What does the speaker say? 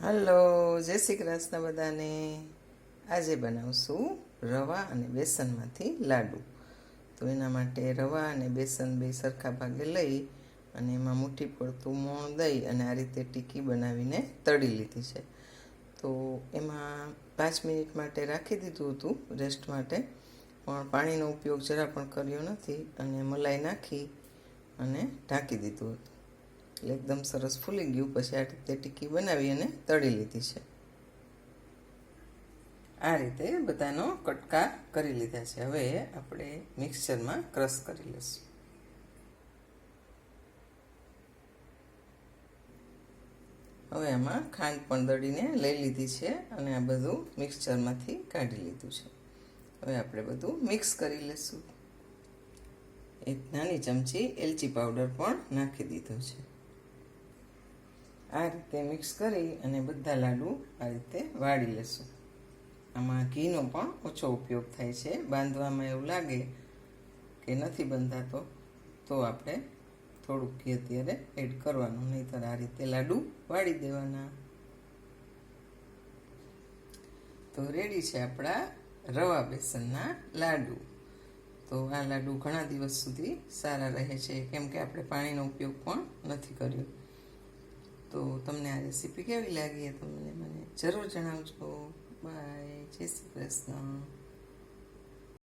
Hello, જય શ્રી કૃષ્ણ બધાને. આજે બનાવશું રવા અને બેસનમાંથી લાડુ. તો એના માટે રવા અને બેસન બે સરખા ભાગે લઈ અને એમાં મુઠ્ઠી પડતું મોણ દઈ અને આ રીતે ટીકી બનાવીને તળી લીધી છે. તો એમાં પાંચ મિનિટ માટે રાખી દીધું હતું રેસ્ટ માટે, પણ પાણીનો ઉપયોગ જરા પણ કર્યો નથી અને મલાઈ નાખી અને ઢાંકી દીધું હતું. એટલે એકદમ સરસ ફૂલી ગયું. પછી આ રીતે ટીકી બનાવી અને તળી લીધી છે. આ રીતે બધાનો કટકા કરી લીધા છે. હવે આપણે મિક્સચરમાં ક્રશ કરી લઈશું. હવે આમાં ખાંડ પણ દળીને લઈ લીધી છે અને આ બધું મિક્સચરમાંથી કાઢી લીધું છે. હવે આપણે બધું મિક્સ કરી લઈશું. એક નાની ચમચી એલચી પાવડર પણ નાખી દીધો છે. આ રીતે મિક્સ કરી અને બધા લાડુ આ રીતે વાળી લેશું. આમાં ઘીનો પણ ઓછો ઉપયોગ થાય છે. બાંધવામાં એવું લાગે કે નથી બંધાતો, તો આપણે થોડુંક ઘી અત્યારે એડ કરવાનું, નહીંતર આ રીતે લાડુ વાળી દેવાના. તો રેડી છે આપણા રવા બેસનના લાડુ. તો આ લાડુ ઘણા દિવસ સુધી સારા રહે છે. કેમ કે આપણે પાણીનો ઉપયોગ પણ નથી કર્યો. તો તમને આ રેસીપી કેવી લાગી તમને મને જરૂર જણાવજો. બાય જય શ્રી કૃષ્ણ.